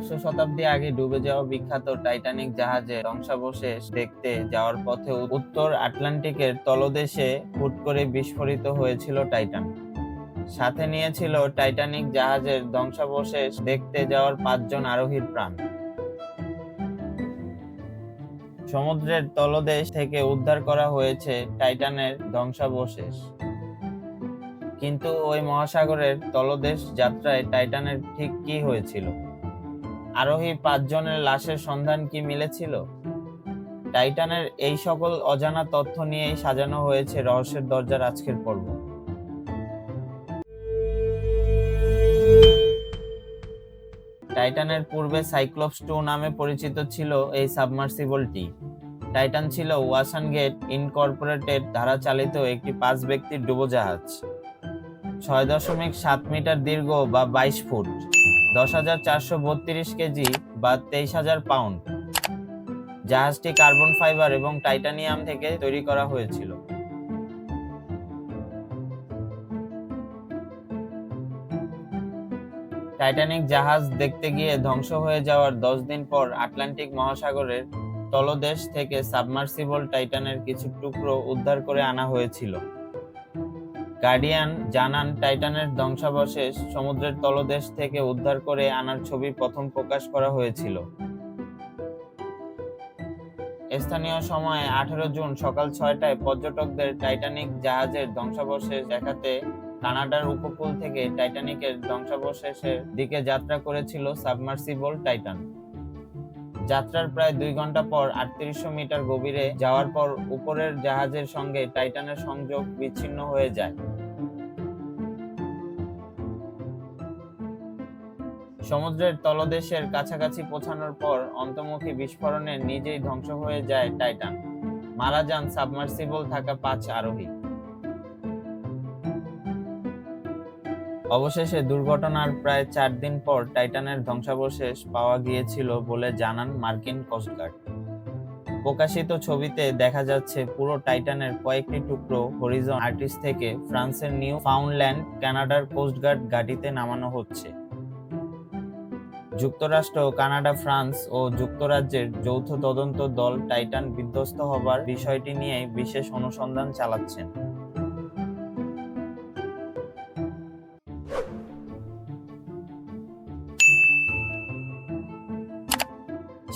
একশো শতাব্দী আগে ডুবে যাওয়া বিখ্যাত টাইটানিক জাহাজে ধ্বংসাবশেষ দেখতে যাওয়ার পথে উত্তর আটলান্টিকের তলদেশে হুট করে বিস্ফোরিত হয়েছিল টাইটান। সাথে নিয়েছিল টাইটানিক জাহাজের ধ্বংসাবশেষ দেখতে যাওয়ার পাঁচজন আরোহীর প্রাণ। সমুদ্রের তলদেশ থেকে উদ্ধার করা হয়েছে টাইটানের ধ্বংসাবশেষ। কিন্তু ওই মহাসাগরের তলদেশ যাত্রায় টাইটানের ঠিক কি হয়েছিল? আরোহী পাঁচজনের লাশের সন্ধান কি মিলেছিল? টাইটানের এই সকল অজানা তথ্য নিয়েই সাজানো হয়েছে রহস্যের দরজার আজকের পর্ব। টাইটানের পূর্বে সাইক্লোপস টু নামে পরিচিত ছিল এই সাবমার্সিবলটি টাইটান ছিল ওয়াসান গেট ইনকর্পোরেটেড দ্বারা চালিত একটি পাঁচ ব্যক্তির ডুবোজাহাজ। ছয় দশমিক সাত মিটার দীর্ঘ বা বাইশ ফুট। দশ হাজার চারশো বত্রিশ কেজি বা তেইশ হাজার পাউন্ড। জাহাজটি কার্বন ফাইবার এবং টাইটানিয়াম থেকে তৈরি করা হয়েছিল। টাইটানিক জাহাজ দেখতে গিয়ে ধ্বংস হয়ে যাওয়ার দশ দিন পর আটলান্টিক মহাসাগরের তলদেশ থেকে সাবমার্সিবল টাইটানের কিছু টুকরো উদ্ধার করে আনা হয়েছিল। গার্ডিয়ান জানান, টাইটানের ধ্বংসাবশেষ সমুদ্রের তলদেশ থেকে উদ্ধার করে আনার ছবি প্রথম প্রকাশ করা হয়েছিল। স্থানীয় সময় আঠেরো জুন সকাল ছয়টায় পর্যটকদের টাইটানিক জাহাজের ধ্বংসাবশেষ দেখাতে কানাডার উপকূল থেকে টাইটানিকের ধ্বংসাবশেষের দিকে যাত্রা করেছিল সাবমার্সিবল টাইটান। যাত্রার প্রায় দুই ঘণ্টা পর আটত্রিশশো মিটার গভীরে যাওয়ার পর উপরের জাহাজের সঙ্গে টাইটানের সংযোগ বিচ্ছিন্ন হয়ে যায়। সমুদ্রের তলদেশের কাছাকাছি পৌঁছানোর পর অন্তর্মুখী বিস্ফোরণে নিজেই ধ্বংস হয়ে যায় টাইটান। মারা যান সাবমার্সিবল থাকা পাঁচ আরোহী। অবশেষে দুর্ঘটনার প্রায় চার দিন পর টাইটানের ধ্বংসাবশেষ পাওয়া গিয়েছিল বলে জানান মার্কিন কোস্টগার্ড প্রকাশিত ছবিতে দেখা যাচ্ছে পুরো টাইটানের কয়েকটি টুকরো হরিজন আর্টিস্ট থেকে ফ্রান্সের নিউ ফাউন্ডল্যান্ড, কানাডার কোস্টগার্ড গাড়িতে নামানো হচ্ছে। যুক্তরাষ্ট্র, কানাডা, ফ্রান্স ও যুক্তরাজ্যের যৌথ তদন্ত দল টাইটান বিধ্বস্ত হবার বিষয়টি নিয়ে বিশেষ অনুসন্ধান চালাচ্ছেন।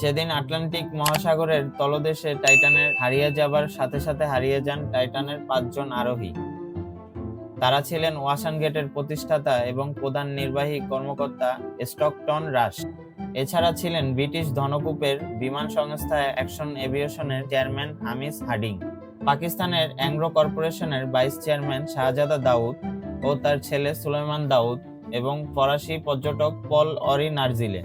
সেদিন আটলান্টিক মহাসাগরের তলদেশে টাইটানের হারিয়ে যাবার সাথে সাথে হারিয়ে যান টাইটানের পাঁচজন আরোহী। তারা ছিলেন ওয়াসান গেটের প্রতিষ্ঠাতা এবং প্রধান নির্বাহী কর্মকর্তা স্টকটন রাশ এছাড়া ছিলেন ব্রিটিশ ধনকূপের বিমান সংস্থা অ্যাকশন এভিয়েশনের চেয়ারম্যান হামিস হার্ডিং। পাকিস্তানের অ্যাংগ্রো কর্পোরেশনের ভাইস চেয়ারম্যান শাহজাদা দাউদ ও তার ছেলে সুলেমান দাউদ এবং ফরাসি পর্যটক পল অরি নার্জিলে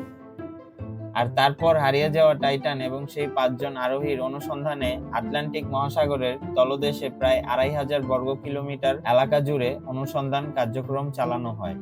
আর তারপর হারিয়ে যাওয়া টাইটান এবং সেই পাঁচজন আরোহীর অনুসন্ধানে আটলান্টিক মহাসাগরের তলদেশে প্রায় আড়াই হাজার বর্গ কিলোমিটার এলাকা জুড়ে অনুসন্ধান কার্যক্রম চালানো হয়।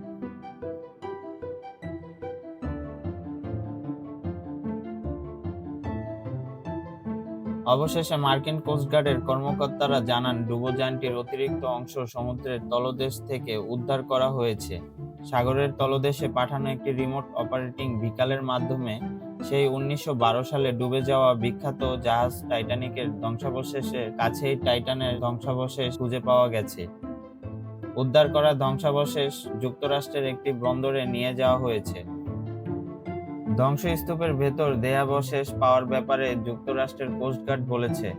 অবশেষে মার্কিন কোস্টগার্ডের কর্মকর্তারা জানান ডুবোযানটির অতিরিক্ত অংশ সমুদ্রের তলদেশ থেকে উদ্ধার করা হয়েছে। সাগরের তলদেশে পাঠানো একটি রিমোট অপারেটিং ভিকালের মাধ্যমে সেই উনিশশো বারো সালে ডুবে যাওয়া বিখ্যাত জাহাজ টাইটানিকের ধ্বংসাবশেষের কাছেই টাইটানের ধ্বংসাবশেষ খুঁজে পাওয়া গেছে। উদ্ধার করা ধ্বংসাবশেষ যুক্তরাষ্ট্রের একটি বন্দরে নিয়ে যাওয়া হয়েছে। ধ্বংসস্তূপের ভেতর দেহাবশেষ পাওয়ার ব্যাপারে যুক্তরাষ্ট্রের কোস্টগার্ড বলেছে।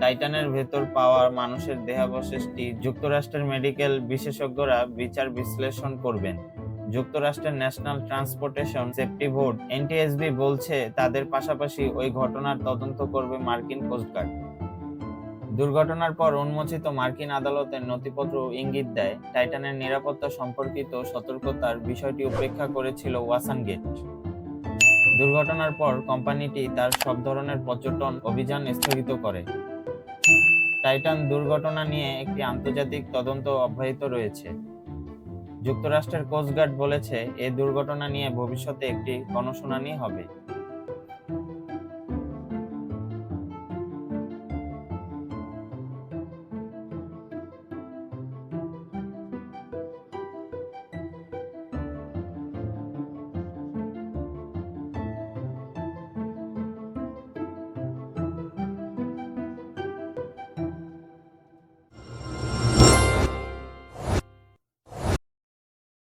টাইটানের ভেতর পাওয়া মানুষের দেহাবশেষটি যুক্তরাষ্ট্রের মেডিকেল বিশেষজ্ঞরা বিচার বিশ্লেষণ করবেন। যুক্তরাষ্ট্রের national transportation safety board NTSB বলছে, তাদের পাশাপাশি ওই ঘটনার তদন্ত করবে মার্কিন কোস্টগার্ড দুর্ঘটনার পর উন্মোচিত মার্কিন আদালতের নথিপত্র ইঙ্গিত দেয়, টাইটানের নিরাপত্তা সম্পর্কিত সতর্কতার বিষয়টি উপেক্ষা করেছিল ওয়াসান গেট। দুর্ঘটনার পর কোম্পানিটি তার সব ধরনের পর্যটন অভিযান স্থগিত করে। টাইটান দুর্ঘটনা নিয়ে একটি আন্তর্জাতিক তদন্ত অব্যাহত রয়েছে। যুক্তরাষ্ট্রের কোস্টগার্ড বলেছে, এ দুর্ঘটনা নিয়ে ভবিষ্যতে একটি গণশুনানি হবে।